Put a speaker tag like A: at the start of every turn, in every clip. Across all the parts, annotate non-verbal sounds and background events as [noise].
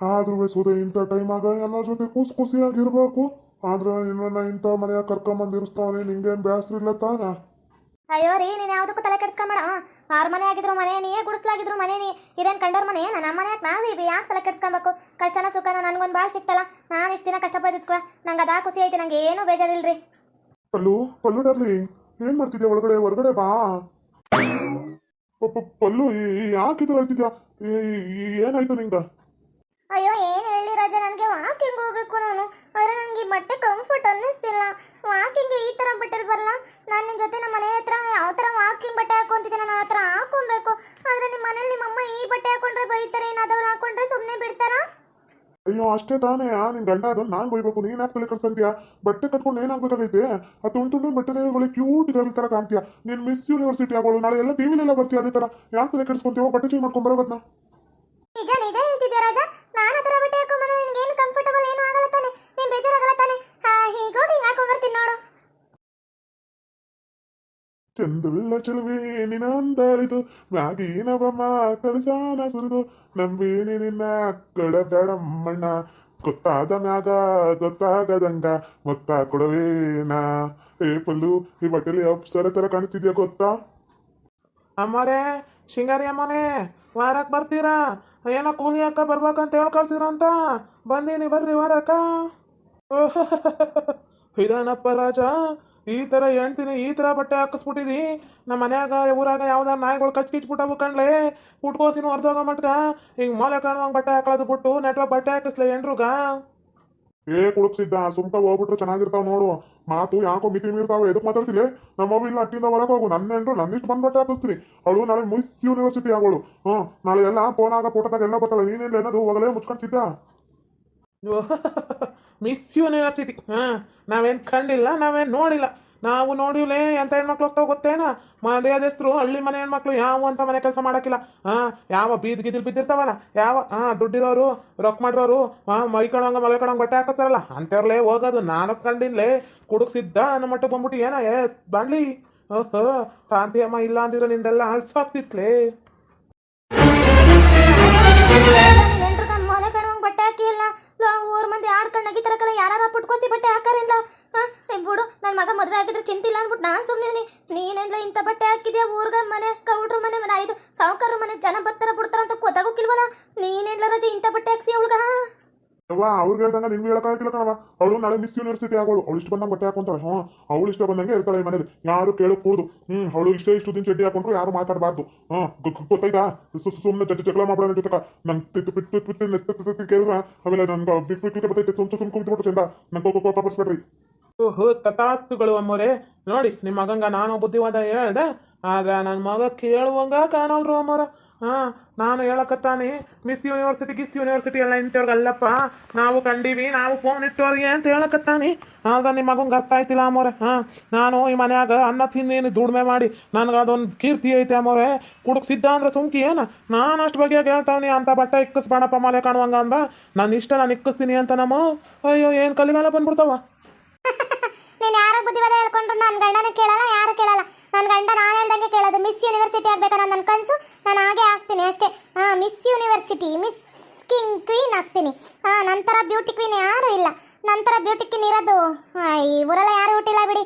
A: ಆದ್ರೂ ಸುದೆ ಇಂಥ ಟೈಮಾಗ ಎಲ್ಲರ ಜೊತೆ ಖುಷಿ ಖುಷಿಯಾಗಿರ್ಬೇಕು ಆದ್ರೆ ನಿನ್ನ ಇಂಥ ಮನೆಯಾಗ ಕರ್ಕೊಂಬಂದಿರಿಸ್ತಾವನೆ ನಿಂಗೇನ್ ಬೇಸರ ಇಲ್ಲ ತಾನ?
B: ಅಯ್ಯೋ ರೀ ನೀನು ಯಾವುದಕ್ಕೂ ತಲೆ ಕೆಡ್ಸ್ಕೊಂಬೇಡ. ಆರು ಮನೆ ಆಗಿದ್ರು ಮನೆ ನೀ ಗುಡಿಸ್ಲಾಗಿದ್ರು ಮನೆ ನೀ ಇದೇನು ಕಂಡರ್ ಮನೆ ಏನ ನಮ್ಮ ಮನೆ ನಾವೀವಿ ಯಾಕೆ ತಲೆ ಕೆಡ್ಸ್ಕೊಬೇಕು? ಕಷ್ಟನ ಸುಖನ ನನಗೊಂದು ಭಾಳ ಸಿಕ್ತಲ್ಲ ನಾನು ಇಷ್ಟು ದಿನ ಕಷ್ಟಪಟ್ಟಿದ್ಕೊ ನಂಗೆ ಅದಾ ಖುಷಿ ಐತಿ ನಂಗೆ ಏನೂ ಬೇಜಾರಿಲ್ರಿ.
A: ಪಲ್ಲು ಪಲ್ಲು ಡರ್ಲಿಂಗ್ ಏನ್ ಮಾಡ್ತಿದ್ದೆ ಒಳಗಡೆ ಹೊರಗಡೆ ಬಾ. ಪಲ್ಲು, ಈ- ಈ- ಏನಾಯ್ತು ನಿಂಗ?
B: ಅಯ್ಯೋ, ಏನು ಹೇಳಿ ರಾಜ? ನನಗೆ ವಾಕಿಂಗ್ ಹೋಗ್ಬೇಕು ನಾನು. ಆದರೆ ನನಗೆ ಬಟ್ಟೆ ಕಂಫರ್ಟ್ ಅನ್ನಿಸ್ತಿಲ್ಲ. ವಾಕಿಂಗ್ ಈ ಥರ ಬಟ್ಟೆ ಬರಲ್ಲ. ನಾನು ನಿಮ್ಮ ಜೊತೆ ನಮ್ಮ ಮನೆ ಹತ್ರ ಯಾವ ಥರ ವಾಕಿಂಗ್ ಬಟ್ಟೆ ಹಾಕೊಂತಿದ್ದೆ ನಾನು ಆ ಥರ ಹಾಕೊಬೇಕು ಆದರೆ ನಿಮ್ಮ ಮನೇಲಿ ನಿಮ್ಮಮ್ಮ ಈ ಬಟ್ಟೆ ಹಾಕೊಂಡ್ರೆ ಬೈತಾರೆ ಏನಾದವ್ರು ಹಾಕೊಂಡ್ರೆ ಸುಮ್ಮನೆ ಬಿಡ್ತಾರಾ
A: ಅಯ್ಯೋ, ಅಷ್ಟೇ ತಾನೇ ನಿನ್ ಗಂಡ ಅದನ್ನ ನಾನ್ ಬೈಬೇಕು, ನೀನ್ ಯಾಕೆ ತಲೆ ಕಳ್ಸಂತೀಯ ಬಟ್ಟೆ ಕಟ್ಕೊಂಡು ಏನಾಗ್ಬೇಕಾಗೈತೆ? ಆ ತುಂಡು ತುಂಡು ಬಟ್ಟೆ ಒಳ್ಳೆ ಕ್ಯೂಟ್ ಗರ್ಲ್ ತರ ಕಾಣ್ತೀಯ? ನೀನ್ ಮಿಸ್ ಯೂನಿವರ್ಸಿಟಿ ಆಗೋಳು, ನಾಳೆ ಎಲ್ಲ ಟಿವಿಲೆಲ್ಲ ಬರ್ತೀಯ ಅದೇ ತರ? ಯಾಕೆ ತಲೆ ಕೆಡ್ಸ್ಕೊಂತೀವೋ ಬಟ್ಟೆ ಚೇಂಜ್ ಮಾಡ್ಕೊಂಡ್ ಬರೋದನ್ನ
B: ನಿಜ ನಿಜ ಹೇಳ್ತಿದ್ಯಾ ರಾಜ ನಾನು ಆ ಥರ ಬಟ್ಟೆ ಹಾಕೊಂಬಂದ್ರೆ ನಿನ್ಗೆ ಏನು ಕಂಫರ್ಟಬಲ್ ಏನೂ ಆಗಲ್ಲ ತಾನೆ ನೀನು ಬೇಜಾರಾಗಲ್ಲ ತಾನೆ ಹೀಗೋಗಿ ಹಿಂಗೆ ಹಾಕೊಂಬರ್ತೀನಿ ನೋಡು
A: ಚಂದುಳ್ಳ ಚೆಲುವೆ ನಿನಂದಾಳಿದು ಮ್ಯಾಗಿನ ಬ್ರಹ್ಮ ಕಳಸಾನ ಸುರಿದು ನಂಬಿನಿ ನಿನ್ನ ಕಡದಡಮ್ಮಣ್ಣ ಗೊತ್ತಾದ ಮ್ಯಾಗ ಗೊತ್ತಾಗದಂಗ ಮೊತ್ತ ಕೊಡವೇನ ಏ ಪಲ್ಲು ಈ ಬಟ್ಟೆಲಿ ಅಪ್ಸರ ತರ ಕಾಣಿಸ್ತಿದ್ಯಾ ಗೊತ್ತಾ
C: ಅಮ್ಮರೇ ಶಿಂಗಾರಿ ಅಮ್ಮನೇ ವಾರಕ್ಕೆ ಬರ್ತೀರಾ ಏನೋ ಕೂಲಿ ಅಕ್ಕ ಬರ್ಬೇಕಂತ ಹೇಳಿ ಕಳ್ಸಿದ್ರಂತ ಬಂದೀನಿ ಬರ್ರಿ ವಾರಕ್ಕ ಓಹ್ ಇದಾನಪ್ಪ ರಾಜ ಈ ಥರ ಹೇಳ್ತೀನಿ ಈ ಥರ ಬಟ್ಟೆ ಹಾಕಿಸ್ಬಿಟ್ಟಿದಿ. ನಮ್ಮ ಮನ್ಯಾಗ ಊರಾಗ ಯಾವ್ದಾರ ನಾಯಿಗಳು ಕಚ್ ಕಿಚ್ಬಿಟ್ಟವು ಕಣ್ಲೆ. ಅರ್ಧ ಹೋಗ ಮಟ್ಕ ಹಿಂಗೆ ಮೊಲೆ ಕಾಣುವಂಗೆ ಬಟ್ಟೆ ಹಾಕೊಳ್ಳೋದು ಬಿಟ್ಟು ನೆಟ್ವಾಗ ಬಟ್ಟೆ ಹಾಕಿಸ್ಲೆ ಎಂಡ್ರುಗ
A: ಏ ಕುಡುಕ್ಸಿದ್ದ ಸುಮ್ಕ ಹೋಗ್ಬಿಟ್ರು ಚೆನ್ನಾಗಿರ್ತಾವ ನೋಡು. ಮಾತು ಯಾಕೋ ಮಿತಿ ಮೀರ್ತಾವ. ಎದಕ್ ಮಾತಾಡ್ತಿಲ್ಲ ನಮ್ಮ ಇಲ್ಲ ಅಟ್ಟಿಂದ ಹೊರಗೆ ಹೋಗು. ನನ್ನ ಹೆಂಡ್ರು ನನ್ನಿಷ್ಟು ಬಂದ್ ಬಟ್ಟೆ ಹಾಕಿಸ್ತೀನಿ. ಅವಳು ನಾಳೆ ಮಿಸ್ ಯೂನಿವರ್ಸಿಟಿ ಆಗೋಳು ಹ್ಞೂ ನಾಳೆ ಎಲ್ಲ ಫೋನಾಗ ಫೋಟೋದಾಗ ಎಲ್ಲ ಬರ್ತಾಳೆ ನೀನೇನ್ ಏನದು ಹೋಗಲೇ ಮುಚ್ಕೊಂಡ್ಸಿದ್ದ
C: ಮಿಸ್ ಯೂನಿವರ್ಸಿಟಿ ಹಾಂ, ನಾವೇನು ಕಂಡಿಲ್ಲ ನಾವೇನು ನೋಡಿಲ್ಲ. ನಾವು ನೋಡಿವ್ಲೇ ಎಂತ ಹೆಣ್ಮಕ್ಳು ಹೋಗ್ತಾವ ಗೊತ್ತೇನ? ಹೆಸರು ಹಳ್ಳಿ ಮನೆ ಹೆಣ್ಮಕ್ಳು ಯಾವ ಅಂತ ಮನೆ ಕೆಲಸ ಮಾಡೋಕ್ಕಿಲ್ಲ. ಹಾಂ, ಯಾವ ಬೀದ್ ಗಿದಿಲ್ ಬಿದ್ದಿರ್ತಾವಲ್ಲ, ಯಾವ, ಹಾಂ, ದುಡ್ಡಿರೋರು, ರೊಕ್ಕ ಮಾಡಿರೋರು, ಹಾಂ ಮೈಕೊಳಂಗ ಮಲ್ಕೊಳಂಗ ಬಟ್ಟೆ ಹಾಕೋತಾರಲ್ಲ ಅಂಥವ್ರಲ್ಲೇ ಹೋಗೋದು ನಾನು ಕಂಡಿಲ್ಲೇ ಕುಡುಕ್ಸಿದ್ದ ನಮ್ಮ ಮಟ್ಟಕ್ಕೆ ಬಂದ್ಬಿಟ್ಟು ಏನ, ಏ ಬಾಣ್ಲಿ ಓಹೋ, ಶಾಂತಿ ಅಮ್ಮ ಇಲ್ಲ ಅಂದಿದ್ರೆ ನಿಂದೆಲ್ಲ ಅಳ್ಸಾಗ್ತಿತ್ಲೇ.
B: ನಗಿ ತರಕಲ್ಲ ಯಾರು ಪುಟ್ಕೋಸಿ ಬಟ್ಟೆ ಹಾಕಾರಿಲ್ಲ ಬಿಡು ನನ್ನ ಮಗ ಮದುವೆ ಆಗಿದ್ರೆ ಚಿಂತಿಲ್ಲ ಅನ್ಬಿಟ್ಟು ನಾನು ಸುಮ್ಮನೆ ನೀನೆಲ್ಲ ಇಂಥ ಬಟ್ಟೆ ಹಾಕಿದ್ಯಾ? ಊರ್ಗ ಮನೆ, ಕೌಡ್ರು ಮನೆ ಮನೆ, ಐದು ಸಾವುಕಾರ ಮನೆ, ಜನ ಬರ್ತಾರ ಬಿಡ್ತಾರ ಅಂತ ಗೊತ್ತಾಗೋಕಿಲ್ವಲ್ಲ ನೀನೆಲ್ಲ ರಜೆ ಇಂಥ ಬಟ್ಟೆ ಹಾಕ್ಸಿ ಅವಳ್ಗ
A: ಅವ್ವ ಅವ್ರಿಗೆ ಹೇಳ್ದಂಗೆ ನಿಮ್ಗೆ ಹೇಳಕ್ಕಾಗಿಲ್ಲ ಕಣವ ಅವಳು ನಾಳೆ ಮಿಸ್ ಯೂನಿವರ್ಸಿಟಿ ಆಗೋಳು ಅವಳು ಇಷ್ಟ ಬಂದಂಗೆ ಬಟ್ಟೆ ಹಾಕೊಂತಾಳೆ. ಹಾ, ಅವಳು ಇಷ್ಟ ಬಂದಂಗೆ ಇರ್ತಾಳೆ ಮನೇಲಿ. ಯಾರು ಕೇಳಕ್ ಹ್ಞೂ ಹ್ಮ್, ಅವಳು ಇಷ್ಟೇ ಇಷ್ಟು ದಿನ ಚಡ್ಡಿ ಹಾಕೊಂಡ್ರು ಯಾರು ಮಾತಾಡಬಾರ್ದು. ಹಾಂ ಗೊತ್ತಾಯ್ತಾ? ಸುಮ್ಮನೆ ಜಗ ಜಗಳ ಮಾಡೋಣ ಜೊತೆ ನಂಗೆ ತಿತ್ತು ಪಿತ್ತು ಪಿತ್ತು ನೆತ್ತ ಕೇಳಿದ್ರ ಆಮೇಲೆ ನನ್ಗೆ ಬಿಟ್ಟು ಬಿಟ್ಟು ಬರ್ತೈತೆ. ಸುಮ್ ಸುಮ್ ಕುಂತ್ಬಿಟ್ಟು ಚಂದ. ನಂಗೆ ಬರ್ಸ್ಬೇಡ್ರಿ.
C: ಓಹೋ, ತಥಾಸ್ತುಗಳು ಅಮ್ಮೋರೆ. ನೋಡಿ, ನಿಮ್ಮ ಮಗಂಗ ನಾನು ಬುದ್ಧಿವಾದ ಹೇಳ್ದೆ. ಆದ್ರೆ ನನ್ನ ಮಗ ಕೇಳುವಂಗ ಕಾಣಲ್ರು ಅಮ್ಮೋರ. ಹಾಂ, ನಾನು ಹೇಳಕತ್ತಾನೆ ಮಿಸ್ ಯೂನಿವರ್ಸಿಟಿ ಗಿಸ್ ಯೂನಿವರ್ಸಿಟಿ ಎಲ್ಲ ಇಂಥವ್ರಿಗೆ ಅಲ್ಲಪ್ಪ ನಾವು ಕಂಡೀವಿ, ನಾವು ಫೋನ್ ಇಟ್ಟವ್ರಿಗೆ ಅಂತ ಹೇಳಕತ್ತಾನೆ. ಆದ್ರೆ ನಿಮ್ಮ ಮಗಂಗೆ ಅರ್ಥ ಆಯ್ತಿಲ್ಲ ಅಮ್ಮೋರೆ ಹಾಂ, ನಾನು ಈ ಮನ್ಯಾಗ ಅನ್ನ ತಿಂದೇನು, ದುಡಿಮೆ ಮಾಡಿ. ನನಗೆ ಅದೊಂದು ಕೀರ್ತಿ ಐತೆ ಅಮ್ಮೋರೆ ಕುಡುಕ್ಸಿದ್ದ ಅಂದ್ರೆ ಸುಮ್ಕಿ ಏನು? ನಾನು ಅಷ್ಟು ಬಗ್ಗೆ ಹೇಳ್ತಾವನಿ, ಅಂತ ಬಟ್ಟೆ ಇಕ್ಕಿಸ್ಬೇಡಪ್ಪ ಮಲೆ ಕಾಣುವಂಗ ಅಂದ. ನಾನು ಇಷ್ಟ ನಾನು ಇಕ್ಕಿಸ್ತೀನಿ ಅಂತ ನಮ್ಮ, ಅಯ್ಯೋ, ಏನು ಕಲಿಗಾಲ ಬಂದ್ಬಿಡ್ತಾವ? [laughs]
B: ನೀನು ಯಾರೋ ಬುದ್ಧಿವಾದ ಹೇಳ್ಕೊಂಡ್ರು ನನ್ನ ಗಂಡನ ಕೇಳಲ್ಲ, ಯಾರು ಕೇಳಲ್ಲ. ನನ್ನ ಗಂಡ ನಾನು ಹೇಳ್ದಂಗೆ ಕೇಳೋದು ಮಿಸ್ ಯೂನಿವರ್ಸಿಟಿ ಆಗ್ಬೇಕನ್ನ ನನ್ನ ಕನಸು ನಾನು ಹಾಗೆ ಆಗ್ತೀನಿ ಅಷ್ಟೇ. ಹಾಂ miss university miss king queen ಆಗ್ತೀನಿ. ಹಾಂ ನಂತರ ಬ್ಯೂಟಿ ಕ್ವೀನ್ ಯಾರೂ ಇಲ್ಲ. ನಂತರ ಬ್ಯೂಟಿ ಕ್ವೀನ್ ಇರೋದು ಈ ಊರಲ್ಲ ಯಾರು ಹುಟ್ಟಿಲ್ಲ ಬಿಡಿ.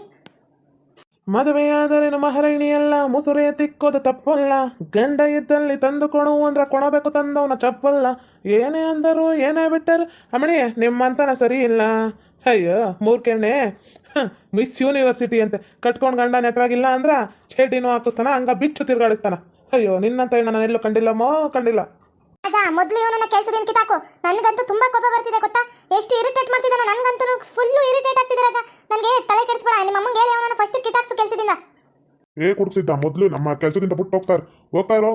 C: ಮದುವೆಯಾದರೆ ಮಹಾರಾಣಿಯಲ್ಲ ಮುಸುರೆ ತಿಕ್ಕೋದು ತಪ್ಪಲ್ಲ. ಗಂಡ ಇದ್ದಲ್ಲಿ ತಂದು ಕೊಣು ಅಂದ್ರೆ ಕೊಣಬೇಕು ತಂದವನ ಚಪ್ಪಲ್ಲ. ಏನೇ ಅಂದರು ಏನೇ ಬಿಟ್ಟರು, ಅಮ್ಮಣಿ, ನಿಮ್ಮಂತನ ಸರಿ ಇಲ್ಲ. ಅಯ್ಯೋ ಮೂರ್ಕೆಣ್ಣೆ ಮಿಸ್ ಯೂನಿವರ್ಸಿಟಿ ಅಂತೆ. ಕಟ್ಕೊಂಡು ಗಂಡ ನೆಟ್ವಾಗಿಲ್ಲ ಅಂದ್ರೆ ಚೇಟಿನೂ ಹಾಕಿಸ್ತಾನ, ಹಂಗ ಬಿಚ್ಚು ತಿರ್ಗಾಡಿಸ್ತಾನ. ಅಯ್ಯೋ, ನಿನ್ನಂತ ನಾನು ಎಲ್ಲೂ ಕಂಡಿಲ್ಲಮ್ಮೋ, ಕಂಡಿಲ್ಲ.
B: ರಾಜ, ಮೊದಲು ಇವನನ್ನ ಕೆಲಸದಿಂದ ಕಿತಾಕು ನನಗಂತೂ ತುಂಬಾ ಕೋಪ ಬರ್ತಿದೆ, ಗೊತ್ತಾ? ಎಷ್ಟು ಇರಿಟೇಟ್ ಮಾಡ್ತಿದ್ದಾನೆ, ನನಗಂತೂ ಫುಲ್ಲು ಇರಿಟೇಟ್ ಆಗ್ತಿದೆ, ರಾಜ. ನನಗೆ ತಲೆ ಕೆಡಿಸ್ಬೇಡ. ನಿಮ್ಮ ಅಮ್ಮಂಗೆ ಹೇಳಿ, ಅವನನ್ನ ಫಸ್ಟ್ ಕಿತಾಕ್ಸು ಕೆಲಸದಿಂದ.
A: ಏ ಕುಡ್ಸಿದ್ದ ಮೊದಲು ನಮ್ಮ ಕೆಲಸದಿಂದ ಬಿಟ್ಟು ಹೋಗ್ತಾರೆ ಹೋಗ್ತಾ ಇರೋ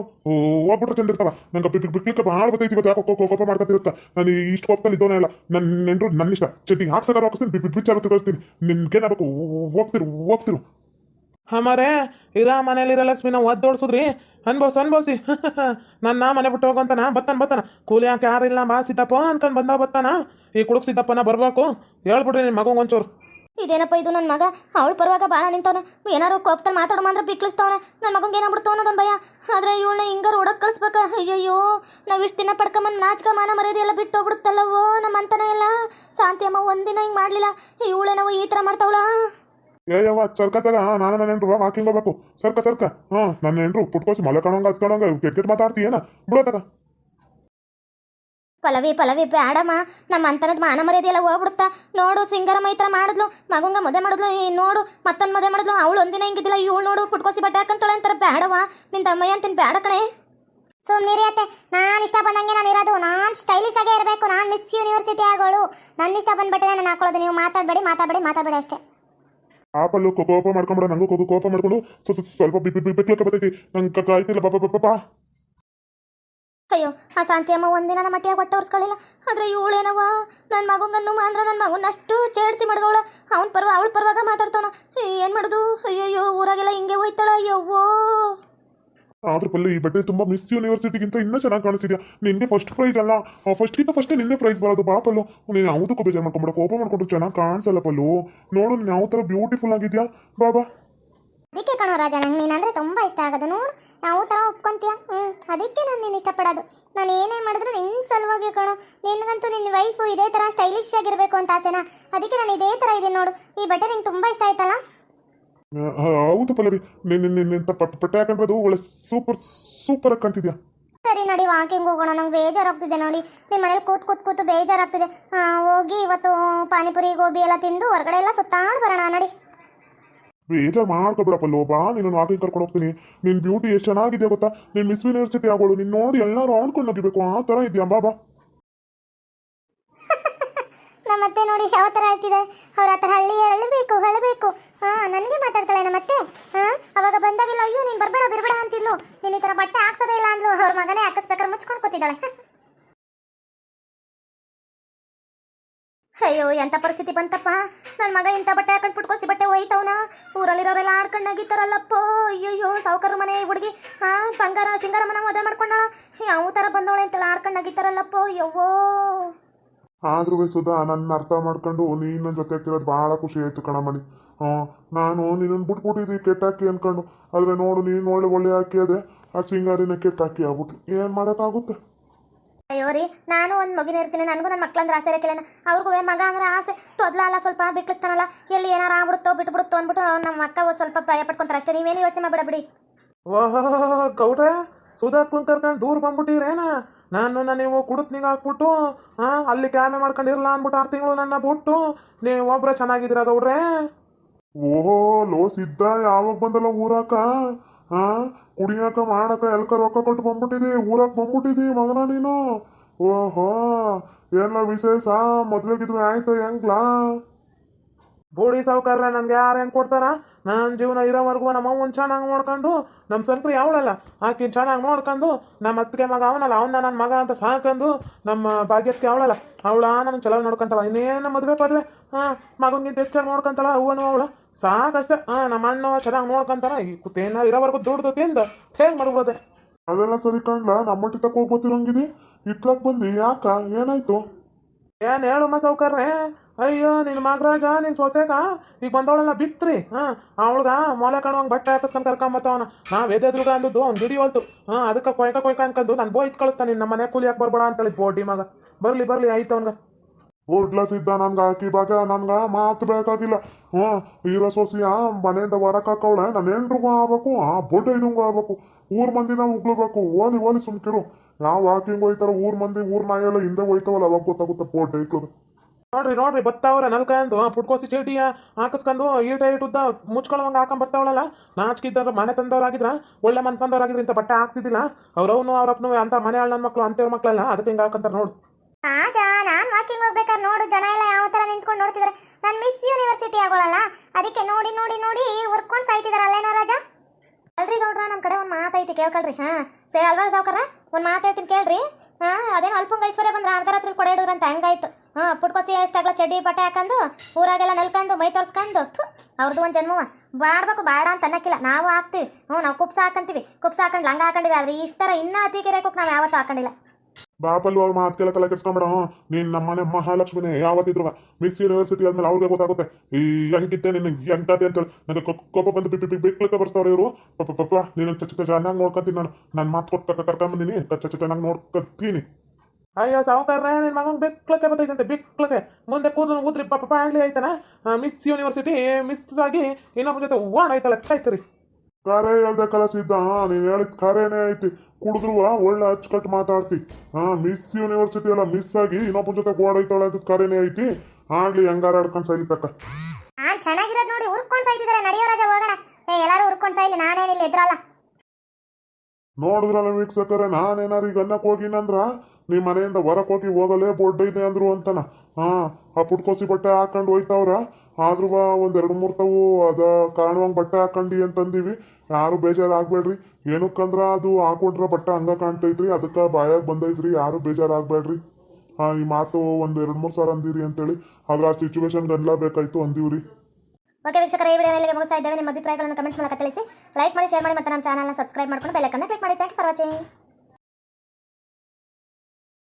A: ಹೋಗ್ಬಿಟ್ರೆ ಚಂದಿರ್ತಾವ ನಂಗೆ ಬಿಟ್ಟು ಬಿಡ್ಲಿಕ್ಕೆ ಭಾಳ ಬರ್ತೈತಿ ಇವತ್ತು, ಯಾಕೋ ಕೋಪ ಮಾಡ್ಕೊತಿರುತ್ತ ನಾನು ಇಷ್ಟು ಕೋಪದಲ್ಲಿ ಇದ್ದೋನೇ ಇಲ್ಲ ನನ್ನ ನೆಂಟರು ನನ್ನ ಇಷ್ಟ. ಚಟ್ಟಿ ಹಾಕ್ಸಕ್ಕೆ ಹಾಕಿಸ್ತೀನಿ ಬಿಟ್ಟು ಬಿಚ್ಚಾಗುತ್ತೆ ಕಳಿಸ್ತೀನಿ ನಿನ್ಗೇನಾಗಬೇಕು ಹೋಗ್ತಿರು ಹೋಗ್ತಿರು.
C: ಹಮಾರೇ ಇರ ಮನೇಲಿರೋ ಲಕ್ಷ್ಮಿನ ಒದ್ದೋಡ್ಸಿದ್ರಿ? ಅನ್ಭವ್ಸಿ ಅನ್ಬೋಸಿ ನನ್ನ ಮನೆ ಬಿಟ್ಟು ಹೋಗಂತಾನ ಬತ್ತಾನ ಬತ್ತಾನ? ಕೂಲಿ ಹಾಕಿ ಯಾರಿಲ್ಲ ಬಾ ಸಿದ್ದಪ್ಪ ಅನ್ಕೊಂಡು ಬಂದ ಬತ್ತಾನ? ಈ ಕುಡುಕ್ ಸಿದ್ದಪ್ಪನ ಬರ್ಬೇಕು. ಹೇಳ್ಬಿಡ್ರಿ ನಿಮ್ಮ ಮಗಂಗೆ ಒಂಚೂರು.
B: ಇದೇನಪ್ಪ ಇದು ನನ್ನ ಮಗ? ಅವಳ ಪರವಾಗ ಭಾಳ ನಿಂತವನೆ. ಏನಾರು ಕೋಪದಲ್ಲಿ ಮಾತಾಡೋ ಅಂದ್ರೆ ಬಿಕ್ಳಿಸ್ತವನೆ ನನ್ನ ಮಗಂಗೆ ಏನಾಗ್ಬಿಡ್ತು ಅನ್ನೋದೊಂದು ಭಯ. ಆದ್ರೆ ಇವಳನ್ನ ಹಿಂಗಾರು ಹುಡಕ್ ಕಳಿಸ್ಬೇಕ. ಅಯ್ಯಯ್ಯೋ, ನಾವು ಇಷ್ಟು ದಿನ ಪಡ್ಕೊಂಬಂದು ನಾಚಿಕ ಮಾನ ಮರ್ಯಾದೆ ಎಲ್ಲ ಬಿಟ್ಟು ಹೋಗ್ಬಿಡುತ್ತಲ್ಲವೋ ನಮ್ಮ ಅಂತನೇ ಎಲ್ಲ? ಶಾಂತಿ ಅಮ್ಮ, ಒಂದಿನ ಹಿಂಗೆ ಮಾಡಲಿಲ್ಲ. ಇವಳೇನವ ಈ ಥರ ಮಾಡ್ತಾವಳ?
A: ಏ, ಯವ್ವ ತಗ. ನಾನು ನನ್ನ ಹೆಂಡ್ರು. ವಾಕಿಂಗ್ ಹೋಗ್ಬೇಕು. ಸರ್ಕ ಸರ್ಕ. ಹಾ, ನನ್ನ ಹೆಂಡ್ರು. ಪುಟ್ಕೋಸಿ ಮೊಲೆ ಕಣಂಗ ಹಚ್ಕೊಂಡಂಗ ಕೆಟ್ಟ ಕೆಟ್ಟ ಬಿಡೋ ಬಿಡೋತಗ
B: ಪಲವಿ ಪಲವಿ ಬೇಡಮ್ಮ ನಮ್ಮ ಅಂತನದ ಮಾನ ಮರ್ಯಾದೆ ಎಲ್ಲ ಹೋಗ್ಬಿಡುತ್ತಾ. ನೋಡು ಸಿಂಗರಮ್ಮ ಈ ಥರ ಮಾಡಿದ್ಲು ಮಗುಂಗ ಮದುವೆ ಮಾಡಿದ್ಲು ಈ ನೋಡು ಮತ್ತೊಂದು ಮದುವೆ ಮಾಡಿದ್ಲು ಅವಳು ಒಂದಿನ ಹಿಂಗಿದ್ದಿಲ್ಲ ಇವಳು ನೋಡು ಪುಟ್ಕೋಸಿ ಬಟ್ಟೆ ಹಾಕಂತಾಳೆ ಅಂತಾರೆ ಬೇಡವ ನಿನ್ನ ತಮ್ಮಯ್ಯ ಅಂತೀನಿ ಬೇಡ ಕಣೆ.
D: ಸೊ ಅತ್ತೆ ನಾನು ಇಷ್ಟ ಬಂದಂಗೆ ನಾನು ಇರೋದು. ನಾನು ಸ್ಟೈಲಿಶ್ ಆಗೇ ಇರಬೇಕು. ನಾನು ಮಿಸ್ ಯೂನಿವರ್ಸಿಟಿ ಆಗೋಳು. ನನ್ನ ಇಷ್ಟ ಬಂದ್ಬಿಟ್ಟೆ ನಾನು ಹಾಕೊಳ್ಳೋದು. ನೀವು ಮಾತಾಡಬೇಡಿ ಮಾತಾಡಬೇಡಿ ಮಾತಾಡಬೇಡಿ ಅಷ್ಟೇ.
A: ಆಪಲ್ಲು ಕೋಪ ಮಾಡ್ಕೊಂಬಿಡ ನಂಗೂ ಕೋಪ ಮಾಡ್ಕೊಂಡು ಸ್ವ- ಸ್ವ- ಸ್ವಲ್ಪ ಬಿಪ್ಪಿ ಬಿಪ್ಪಿ ಬಿಕ್ಲಕ್ಕ ಬರ್ತೈತಿ. ನಂಗೆ ಕಾಯ್ತಿಲ್ಲ ಪಾಪ ಪಾಪ ಪಾಪ
B: ಅಯ್ಯೋ, ಆ ಶಾಂತಿ ಅಮ್ಮ ಒಂದಿನ ನಮ್ಮ ಮಟ್ಟಿಯಾಗಿ ಹೊಟ್ಟೆ ಒರ್ಸ್ಕೊಳ್ಳಿಲ್ಲ. ಆದ್ರೆ ಇವಳೇನವ ನನ್ನ ಮಗಂಗನ್ನು ಅಂದ್ರೆ ನನ್ನ ಮಗನ ಅಷ್ಟು ಚೇಡ್ಸಿ ಮಡ್ಗವಳ ಅವನ ಪರ್ವ, ಅವಳ ಪರವಾಗ ಮಾತಾಡ್ತಾನ ಏನು ಮಾಡೋದು? ಅಯ್ಯೋ ಊರಾಗೆಲ್ಲ ಹಿಂಗೆ ಹೋಯ್ತಾಳ ಅಯ್ಯೋ
A: ಆದ್ರೂ ಪಲ್ಲು, ಈ ಬಟ್ಟೆ ತುಂಬಾ ಮಿಸ್ ಯೂನಿವರ್ಸಿಟಿಗಿಂತ ಇನ್ನೂ ಚೆನ್ನಾಗಿ ಕಾಣಿಸ್ತಿದ್ಯಾ? ನಿನ್ಗೆ ಫಸ್ಟ್ ಪ್ರೈಸ್ ಅಲ್ಲ. ಫಸ್ಟ್ಗಿಂತ ಫಸ್ಟ್ ನಿಂದೆ ಪ್ರೈಸ್ ಬರೋದು. ಬಾಪಲ್ಲು ನೀನು ಯಾವುದಕ್ಕೂ ಬೇಜಾರು ಮಾಡ್ಕೊಂಬಿಡ ಕೋಪ ಮಾಡ್ಕೊಂಡು ಚೆನ್ನಾಗಿ ಕಾಣಿಸಲ್ಲ ಪಲ್ಲು. ನೋಡು, ನೀನು ಯಾವ ಥರ ಬ್ಯೂಟಿಫುಲ್ ಆಗಿದ್ಯಾ? ಬಾಬಾ
D: ಅದಕ್ಕೆ ಕಣೋ ರಾಜ ನಂಗೆ ನೀನಂದ್ರೆ ತುಂಬ ಇಷ್ಟ ಆಗೋದು. ನೋಡು ಯಾವ ಥರ ಒಪ್ಕೊಂತೀಯ? ಹ್ಞೂ ಅದಕ್ಕೆ ನಾನು ನೀನು ಇಷ್ಟಪಡೋದು. ನಾನು ಏನೇ ಮಾಡಿದ್ರು ನಿನ್ನ ಸಲುವಾಗಿ ಕಣೋ. ನಿನಗಂತೂ ನಿನ್ನ ವೈಫು ಇದೇ ಥರ ಸ್ಟೈಲಿಶ್ ಆಗಿರಬೇಕು ಅಂತ ಆಸೆನಾ? ಅದಕ್ಕೆ ನಾನು ಇದೇ ಥರ ಇದೀನಿ ನೋಡು. ಈ ಬಟ್ಟೆ ನಿಂಗೆ ತುಂಬ ಇಷ್ಟ ಆಯ್ತಲ್ಲ?
A: ಹೌದು ಪಲ್ಲವಿ. ನಿನ್ನ ಬಟ್ಟೆ ಹಾಕೊಂಡ್ರದು ಒಳ್ಳೆ ಸೂಪರ್ ಸೂಪರ್ ಆಗಿ ಕಾಣ್ತಿದ್ಯಾ?
D: ಸರಿ ನಡಿ ವಾಕಿಂಗ್ ಹೋಗೋಣ. ನಂಗೆ ಬೇಜಾರಾಗ್ತಿದೆ ನೋಡಿ. ನಿಮ್ಮ ಮನೇಲಿ ಕೂತ್ ಕೂತ್ ಕೂತು ಬೇಜಾರಾಗ್ತಿದೆ. ಹೋಗಿ ಇವತ್ತು ಪಾನಿಪುರಿ ಗೋಬಿ ಎಲ್ಲ ತಿಂದು ಹೊರಗಡೆ ಎಲ್ಲ ಸುತ್ತಾಡಿ ಬರೋಣ ನಡಿ.
A: ಬೇಜಾರು ಮಾಡ್ಕೊಬಿಡಪ್ಪ ಲೋಬಾ ನಿನ್ನ ವಾಕಿಂಗ್ ಕರ್ಕೊಂಡು ಹೋಗ್ತೀನಿ. ನಿನ್ ಬ್ಯೂಟಿ ಎಷ್ಟು ಚೆನ್ನಾಗಿದೆ ಗೊತ್ತಾ? ನಿನ್ ಮಿಸ್ ಯೂನಿವರ್ಸಿಟಿ ಆಗೋಳು ನಿನ್ನ ನೋಡಿ ಎಲ್ಲರೂ ಆಡ್ಕೊಂಡು ಹೋಗಿಬೇಕು ಆ ಥರ ಇದೆಯಾ? ಬಾಬಾ [laughs]
D: ನಮ್ಮ ಅತ್ತೆ ನೋಡಿ ಯಾವ ಥರ ಹೇಳ್ತಿದೆ ಅವ್ರ ಹತ್ರ ಹಳ್ಳಿ ಅಳಬೇಕು ಅಳಬೇಕು ಹಾಂ ನನಗೆ ಮಾತಾಡ್ತಾಳೆ ನಮ್ಮ ಅತ್ತೆ ಹಾಂ ಅವಾಗ ಬಂದಾಗೆಲ್ಲ ಅಯ್ಯೋ ನೀನು ಬರ್ಬೇಡ ಬಿರ್ಬೇಡ ಅಂತಿದ್ಲು ನೀನು ಈ ಥರ ಬಟ್ಟೆ ಹಾಕ್ಸೋದೇ ಇಲ್ಲ ಅಂದ್ಲು ಅವ್ರ ಮಗನೇ ಹಾಕಿಸ್ಬೇಕಾದ್ರೆ ಮುಚ್ಕೊಂಡು ಕೂತಿದ್ದಾಳೆ
B: ಅಯ್ಯೋ ಎಂಥ ಪರಿಸ್ಥಿತಿ ಬಂತಪ್ಪ? ನನ್ನ ಮಗ ಇಂಥ ಬಟ್ಟೆ ಹಾಕೊಂಡು ಪುಟ್ಕೋಸಿ ಬಟ್ಟೆ ಒಯ್ತವನ? ಊರಲ್ಲಿರೋರೆಲ್ಲ ಆಡ್ಕೊಂಡು ನಗಿತಾರಲ್ಲಪ್ಪ. ಅಯ್ಯಯ್ಯೋ, ಸಾವುಕಾರ ಮನೆ ಹುಡುಗಿ. ಹಾಂ ಬಂಗಾರ, ಸಿಂಗಾರ ಮನೆ ಮದುವೆ ಮಾಡ್ಕೊಂಡಾಳ. ಯಾವ ಥರ ಬಂದವಳೆ ಅಂತೆಲ್ಲ ಆಡ್ಕೊಂಡು ನಗಿತಾರಲ್ಲಪ್ಪ. ಯವ್ವೋ.
A: ಆದ್ರೂ ಸುಧಾ ನನ್ನ ಅರ್ಥ ಮಾಡ್ಕೊಂಡು ನೀನು ನನ್ನ ಜೊತೆ ಆಗ್ತಿರೋದು ಭಾಳ ಖುಷಿ ಆಯ್ತು ಕಣಮಣಿ ಹಾಂ ನಾನು ನಿನ್ನನ್ನು ಬಿಟ್ಬಿಟ್ಟಿದ್ದಿ ಕೆಟ್ಟಾಕಿ ಅನ್ಕೊಂಡು. ಆದರೆ ನೋಡು, ನೀನು ಒಳ್ಳೆ ಒಳ್ಳೆ ಹಾಕಿ ಅದೇ ಆ ಸಿಂಗಾರಿನ ಕೆಟ್ಟಾಕಿ ಆಗ್ಬಿಟ್ಟು ಏನು ಮಾಡೋಕ್ಕಾಗುತ್ತೆ?
B: ಅಯ್ಯೋ ರೀ ನಾನು ಒಂದು ಮಗಿನ ಇರ್ತೀನಿ ನನಗೂ ನನ್ನ ಮಕ್ಳಂದ್ರೆ ಆಸೆ ಇರಕ್ಕಿಲ್ಲ ಅವ್ರಿಗೂ ಮಗ ಅಂದ್ರೆ ಆಸೆ ತೊದ್ಲ ಅಲ್ಲ ಸ್ವಲ್ಪ ಬಿಕ್ಕಿಸ್ತಾನಲ್ಲ ಎಲ್ಲಿ ಏನಾರ ಆಗ್ಬಿಡುತ್ತೋ ಬಿಟ್ಬಿಡುತ್ತೋ ಅಂದ್ಬಿಟ್ಟು ನಮ್ಮ ಅಕ್ಕ ಒಂದ್ ಸ್ವಲ್ಪ ಭಯ ಪಡ್ಕೊಂತಾರೆ ಅಷ್ಟೇ ನೀವೇನು ಯೋಚನೆ ಮಾಡಬೇಡಿ ಬಿಡಿ
C: ಓಹೋ ಸುಧಾ ಸುಧಾಕುನ್ ಕರ್ಕೊಂಡು ದೂರ ಬಂದ್ಬಿಟ್ಟಿರೇನ? ನಾನು ನನ್ನ ನೀವು ಕುಡುತ್ನಿಗೆ ಹಾಕ್ಬಿಟ್ಟು ಹಾ ಅಲ್ಲಿ ಕ್ಯಾಮೆ ಮಾಡ್ಕೊಂಡಿರಲ್ಲ ಅಂದ್ಬಿಟ್ಟು ಆರು ತಿಂಗಳು ನನ್ನ ಬಿಟ್ಟು ನೀವು ಒಬ್ರ ಚೆನ್ನಾಗಿದ್ದೀರಾ ಗೌಡ್ರೆ?
A: ಓಹೋ ಲೋ ಸಿದ್ಧ ಯಾವಾಗ ಬಂದಲ್ಲ ಊರಾಕ? ಹಾ? ಕುಡಿಯಾಕ, ಮಾಡಕ ಎಲ್ಕ ರೊಕ್ಕ ಕೊಟ್ಟು ಬಂದ್ಬಿಟ್ಟಿದಿ ಊರಾಗ ಬಂದ್ಬಿಟ್ಟಿದಿ ಮಗನ ನೀನು? ಓಹೋ ಏನ ವಿಶೇಷ ಮದ್ವೆ ಗಿದ್ವೆ ಆಯ್ತು ಹೆಂಗ್ಲಾ?
C: ಬೋಡಿ ಸಾವುಕಾರ ನನ್ಗೆ ಯಾರು ಹೆಂಗೆ ಕೊಡ್ತಾರ? ನನ್ನ ಜೀವನ ಇರೋವರೆಗೂ ನಮ್ಮ ಅವ್ವನ್ ಚೆನ್ನಾಗಿ ನೋಡ್ಕೊಂಡು ನಮ್ಮ ಸಂಕ್ರಿ ಯಾವಳಲ್ಲ, ಆಕಿನ ಚೆನ್ನಾಗಿ ನೋಡ್ಕೊಂಡು ನಮ್ಮ ಅತ್ತಿಗೆ ಮಗ ಅವನಲ್ಲ, ಅವನ ನನ್ನ ಮಗ ಅಂತ ಸಾಕಂದು ನಮ್ಮ ಭಾಗ್ಯಕ್ಕೆ ಅವಳಲ್ಲ, ಅವಳ ನನ್ನ ಚಲೋ ನೋಡ್ಕೊಂತಾಳ, ಇನ್ನೇನು ಮದುವೆ ಪದ್ವೆ? ಹಾಂ, ಮಗನಿಗಿಂತ ಹೆಚ್ಚಾಗಿ ನೋಡ್ಕೊಂತಾಳ ಹೂವನು ಅವಳ. ಸಾಕಷ್ಟೇ ಹಾಂ ನಮ್ಮ ಅಣ್ಣ ಚೆನ್ನಾಗಿ ನೋಡ್ಕೊಂತಾನ ಈ ಕುತ್ತೇನ ಇರೋವರೆಗೂ ದುಡ್ದು ತಿಂದು ಹೇಗೆ ಮಾಡ್ಬೋದೆ
A: ಅದೆಲ್ಲ ಸರಿ ಕಾಣ್ಲಾ ನಮ್ಮಟ್ಟಿ ತಕ್ಕ ಹೋಗ್ಬೋತಿರಂಗಿದಿ ಇಟ್ಲಕ್ ಬಂದಿ ಯಾಕ ಏನಾಯ್ತು?
C: ಏನು ಹೇಳು ಮ ಸಾವುಕಾರ್ರೆ ಅಯ್ಯೋ ನಿನ್ನ ಮಗರಾಜ ನಿನ್ನ ಸೊಸೆಗ ಈಗ ಬಂದವಳೆಲ್ಲ ಬಿತ್ರಿ ಹಾಂ? ಅವಳಗ ಮೊಲೆ ಕಾಣುವಂಗೆ ಬಟ್ಟೆ ಹಾಕಿಸ್ಕೊಂಡು ಕರ್ಕೊಂಬತ್ತವನ. ನಾವು ಎದೆದ್ರುಗ ಅಂದದ್ದು ಅವ್ನು ಹಿಡಿಯೋಲ್ತು ಹಾಂ ಅದಕ್ಕೆ ಕೊಯ್ಕ ಕೊಯ್ಕ ಅನ್ಕೊಂಡು ನಾನು ಬೋಯ್ತು ಕಳಿಸ್ತಾನೆ ನಿನ್ನ ಮನೆ ಕೂಲಿ ಯಾಕೆ ಬರ್ಬೇಡ ಅಂತೇಳಿ ಬೋಡಿ ಮಗ. ಬರಲಿ ಬರಲಿ ಆಯ್ತು ಅವ್ನ್ಗೆ.
A: ಓಡ್ಲ ಸಿದ್ಧ ನನ್ಗೆ ಆಕಿ ಬಾಗ ನನ್ಗ ಮಾತು ಬೇಕಾಗಿಲ್ಲ. ಹ್ಞೂ ಸೋಸಿ ಆ ಮನೆಯಿಂದ ಹೊರಕ್ ಹಾಕವಳೆ ನನ್ನ ಎಲ್ರಿಗೂ ಆಗ್ಬೇಕು ಆ ಬೊಡ್ಡ ಇದಂಗೂ ಆಗ್ಬೇಕು. ಊರ್ ಮಂದಿನ ಉಗ್ಳಬೇಕು ಓಲಿ ಓಲಿ ಸುಮ್ಕಿರು ಯಾವ ವಾಕಿಂಗ್ ಹೋಯ್ತಾರ ಊರ್ ಮಂದಿ ಊರ್ ನಾಯೆಲ್ಲ ಹಿಂದೆ ಹೋಯ್ತಾವಲ್ಲ ಅವಾಗ ಗೊತ್ತಾಗುತ್ತೆ ಪೋಟ್ ಐಕ್ಳದು
C: ನೋಡ್ರಿ ನೋಡ್ರಿ ಬತ್ತಾವ್ರೆ ನಲ್ಕಂದು ಪುಟ್ಕೋಸಿ ಚೀಟಿಯ ಹಾಕಸ್ಕೊಂಡು ಈಟ ಇಟ್ಟುದ್ದ ಮುಚ್ಕೊಳ್ಳೋಂಗೆ ಹಾಕೊಂಡ್ ಬರ್ತಾವಳಲ್ಲ ನಾಚ್ಕಿದ್ದಾರ ಮನೆ ತಂದವ್ರಾಗಿದ್ರ ಒಳ್ಳೆ ಮನೆ ತಂದವ್ರಾಗಿದ್ರ ಇಂಥ ಬಟ್ಟೆ ಹಾಕ್ತಿದ್ದಿಲ್ಲ. ಅವ್ರವ್ನು ಅವ್ರಪ್ಪನು ಅಂತ ಮನೆ ನನ್ನ ಮಕ್ಳು ಅಂತೇವ್ರ ಮಕ್ಕಳಲ್ಲ ಅದಕ್ಕೆ ಹಿಂಗೆ ಹಾಕಂತಾರೆ ನೋಡು.
D: ರಾಜ ನಾನು ವಾಕಿಂಗ್ ಹೋಗ್ಬೇಕಾದ್ರೆ ನೋಡು ಜನ ಎಲ್ಲ ಯಾವ ಥರ ನಿಂತ್ಕೊಂಡು ನೋಡ್ತಿದ್ದಾರೆ ನಾನು ಯೂನಿವರ್ಸಿಟಿ ಆಗೋಳಲ್ಲ? ಅದಕ್ಕೆ ನೋಡಿ ನೋಡಿ ನೋಡಿ ಹುರ್ಕೊಂಡು ಸಾಯ್ತಿದಾರಲ್ಲ ಏನೋ ರಾಜ?
B: ಅಲ್ರಿ ಗೌಡ್ರ ನಮ್ಮ ಕಡೆ ಒಂದು ಮಾತೈತಿ ಕೇಳ್ಕೊಳ್ರಿ, ಹಾಂ? ಸೇ, ಅಲ್ವಾ ಸಾವ್ಕರ? ಒಂದು ಮಾತು ಹೇಳ್ತೀನಿ ಕೇಳ್ರಿ, ಹಾಂ? ಅದೇನು ಅಲ್ಪಂಗ ಐಶ್ವರ್ಯ ಬಂದ್ರೆ ಅರ್ಧ ರಾತ್ರಿ ಕೊಡೆ ಹಿಡಿದ್ರಂತ ಹಂಗಾಯ್ತು? ಹಾಂ, ಪುಟ್ಕೋಸಿ ಎಷ್ಟಾಗಲ ಚಡ್ಡಿ ಬಟ್ಟೆ ಹಾಕೊಂಡು ಊರಾಗೆಲ್ಲ ನೆಲ್ಕೊಂಡು ಮೈ ತೋರ್ಸ್ಕೊಂಡು ಅವ್ರದ್ದು ಒಂದು ಜನ್ಮವ. ಬಾಡ್ಬೇಕು, ಬೇಡ ಅಂತ ಅನ್ನಕ್ಕಿಲ್ಲ, ನಾವು ಹಾಕ್ತೀವಿ. ಹ್ಞೂ, ನಾವು ಕುಪ್ಸ ಹಾಕಂತೀವಿ. ಕುಪ್ಸ ಹಾಕೊಂಡು ಲಂಗ ಹಾಕೊಂಡಿವಿ, ಆದ್ರೆ ಇಷ್ಟರ ಇನ್ನೂ ಅತಿ ಗಿರಾಕೋಕೆ ನಾವು ಯಾವತ್ತೂ ಹಾಕೊಂಡಿಲ್ಲ.
A: ಬಾಪಲ್ಲು ಅವ್ರ ಮಾತ್ಕೆಲ್ಲ ತಲೆ ಕೆಡ್ಸ್ಕೊಂಬೇಡ ನೀನ್ ನಮ್ಮನೆ ಮಹಾಲಕ್ಷ್ಮಿನೇ, ಯಾವತ್ತಿದ್ರು ಮಿಸ್ ಯೂನಿವರ್ಸಿಟಿ ಆದ್ಮೇಲೆ ಅವ್ರಿಗೆ ಗೊತ್ತಾಗುತ್ತೆ. ಈ ಹೆಂಗಿತ್ತೆ ನಿನ್ನ ಅಂತ ಅಂತೇಳಿ. ನನಗೆ ಕೋಪ ಬಂದು ಬಿಕ್ಲಿಕ್ಕೆ ಬರ್ತಾವ್ರೆ ಇವರು. ಪಪ್ಪ ಪಪ್ಪ ನೀನು ಚಚ್ಚ ಚೆನ್ನಾಗಿ ನೋಡ್ಕೊಂತೀನಿ ನಾನು. ನನ್ನ ಮಾತು ಕೊಟ್ಟು ಕರ್ಕೊಂಬಂದಿನಿ ಚಚ್ಚ ಚೆನ್ನಾಗಿ ನೋಡ್ಕೊತೀನಿ.
C: ಅಯ್ಯೋ, ಸಾವುಕಾರ ನಿನ್ನ ಮಗಂಗೆ ಬೆಕ್ಲಕ್ಕೆ ಬರ್ತೈತಂತೆ ಬಿಕ್ಲಕ್ಕೆ ಮುಂದೆ ಕೂದಲು ಕೂದ್ರಿ ಪಾಪ ಆಗ್ಲಿ ಆಯ್ತಾನ? ಮಿಸ್ ಯೂನಿವರ್ಸಿಟಿ ಮಿಸ್ ಆಗಿ ಇನ್ನೊಬ್ಬ ಜೊತೆ ಓಣ್ ಆಯ್ತಲ್ಲ ಕಾಯ್ತಿರಿ.
A: ಕರೆ ಹೇಳ್ದೆ ಕಲಸಿದ್ದ. ನೀನ್ ಹೇಳಿದ ಕರೆನೇ ಐತಿ. ಕುಡಿದ್ರು ಒಳ್ಳೆ ಅಚ್ಚುಕಟ್ಟು ಮಾತಾಡ್ತಿ. ಹಾ ಮಿಸ್ ಯೂನಿವರ್ಸಿಟಿ ಎಲ್ಲ ಮಿಸ್ ಆಗಿ ಇನ್ನೊಬ್ಬ ಜೊತೆ ಓಡೈತಾಳೆ ಅಂತ ಕರೆನೇ ಐತಿ. ಆಗ್ಲಿ ಹೆಂಗಾರ ಆಡ್ಕೊಂಡು ಸೈಲಿ ತಕ್ಕ.
D: ಆ ಚೆನ್ನಾಗಿರೋದು ನೋಡಿ ಉರ್ಕೊಂಡು ಸಾಯ್ತಿದ್ದಾರೆ ನಡೆಯೋ ರಾಜ ಹೋಗೋಣ. ಏ ಎಲ್ಲರೂ ಉರ್ಕೊಂಡು ಸಾಯ್ಲಿ. ನಾನೇನಿಲ್ಲ ಎದ್ರಲ್ಲ.
A: ನೋಡಿದ್ರಲ್ಲ ವೀಕ್ಷಕರೇ ನಾನೇನಾರು ಈಗ ಅನ್ನಕ್ಕೆ ಹೋಗಿನಂದ್ರ? ನಿಮ್ಮ ಮನೆಯಿಂದ ಹೊರಕ್ ಹೋಗಿ ಹೋಗಲೇ ಬೊಡ್ಡೈತೆ ಅಂದ್ರು ಅಂತನ. ಹಾ, ಆ ಪುಟ್ಕೋಸಿ ಬಟ್ಟೆ ಹಾಕೊಂಡು ಹೋಯ್ತವ್ರ? ಆದ್ರೂ ಒಂದ್ ಎರಡು ಮೂರು ತಾವು ಅದ ಕಾಣುವಂಗ್ ಬಟ್ಟೆ ಹಾಕೊಂಡಿ ಅಂತಂದೀವಿ. ಯಾರು ಬೇಜಾರು ಆಗ್ಬೇಡ್ರಿ ಏನಕ್ಕಂದ್ರ ಅದು ಹಾಕೊಂಡ್ರ ಬಟ್ಟೆ ಹಂಗ ಕಾಣ್ತೈತ್ರಿ, ಅದಕ್ಕೆ ಬಾಯಾಗ ಬಂದೈತ್ರಿ, ಯಾರು ಬೇಜಾರು ಆಗ್ಬೇಡ್ರಿ ಹಾ, ಈ ಮಾತು ಒಂದ್ ಎರಡು ಮೂರು ಸಾವಿರ ಅಂದಿರಿ ಅಂತೇಳಿ. ಆದ್ರೆ ಆ ಸಿಚುವೇಶನ್ ಬೇಕಾಯ್ತು ಅಂದೀವ್ರಿ.
B: ಓಕೆ ವೀಕ್ಷಕರ, ಈ ವಿಡಿಯೋ ಇಲ್ಲಿಗೆ ಮುಗಿಸ್ತಾ ಇದ್ದೇವೆ. ನಿಮ್ಮ ಅಭಿಪ್ರಾಯಗಳನ್ನು ಕಮೆಂಟ್ಸ್ ಮೂಲಕ ತಿಳಿಸಿ. ಲೈಕ್ ಮಾಡಿ ಶೇರ್ ಮಾಡಿ, ಮತ್ತೆ ನಮ್ಮ ಚಾನಲ್ನ ಸಬ್ಸ್ಕ್ರೈಬ್ ಮಾಡ್ಕೊಂಡು ಬೆಲ್ಲಕ್ಕನ್ನು ಕ್ಲಿಕ್ ಮಾಡಿ. Thank for watching